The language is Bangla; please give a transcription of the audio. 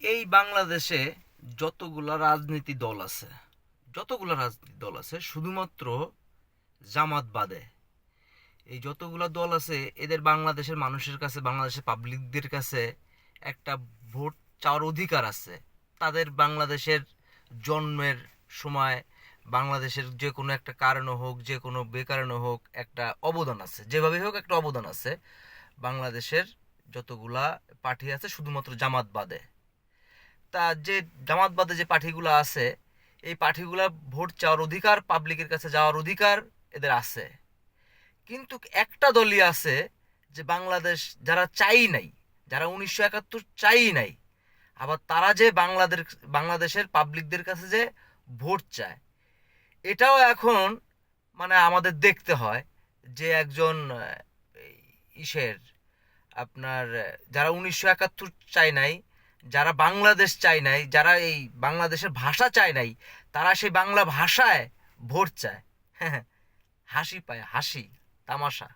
এই বাংলাদেশে যতগুলা রাজনীতি দল আছে, যতগুলা রাজনীতি দল আছে, শুধুমাত্র জামাত বাদে। এই যতগুলা দল আছে, এদের বাংলাদেশের মানুষের কাছে, বাংলাদেশের পাবলিকদের কাছে একটা ভোট চাওয়ার অধিকার আছে। তাদের বাংলাদেশের জন্মের সময়, বাংলাদেশের যে কোনো একটা কারণে হোক, যে কোনো বেকারণে হোক, একটা অবদান আছে। যেভাবে হোক, একটা অবদান আছে। বাংলাদেশের যতগুলা পার্টি আছে, শুধুমাত্র জামাত বাদে। তা যে জামাত বাদে যে পার্টিগুলো আছে, এই পার্টিগুলা ভোট চাওয়ার অধিকার পাবলিকের কাছে যাওয়ার অধিকার এদের আছে। কিন্তু একটা দলই আছে যে বাংলাদেশ যারা চাই নাই, যারা উনিশশো একাত্তর চাই নাই, আবার তারা যে বাংলাদেশ বাংলাদেশের পাবলিকদের কাছে যে ভোট চায়, এটাও এখন মানে আমাদের দেখতে হয় যে একজন ইসের আপনার, যারা উনিশশো একাত্তর চাই নাই যারা বাংলাদেশ চায় নাই, যারা এই বাংলাদেশের ভাষা চায় নাই, তারা সেই বাংলা ভাষায় ভোট চায়। হ্যাঁ হাসি পায়, হাসি, তামাশা।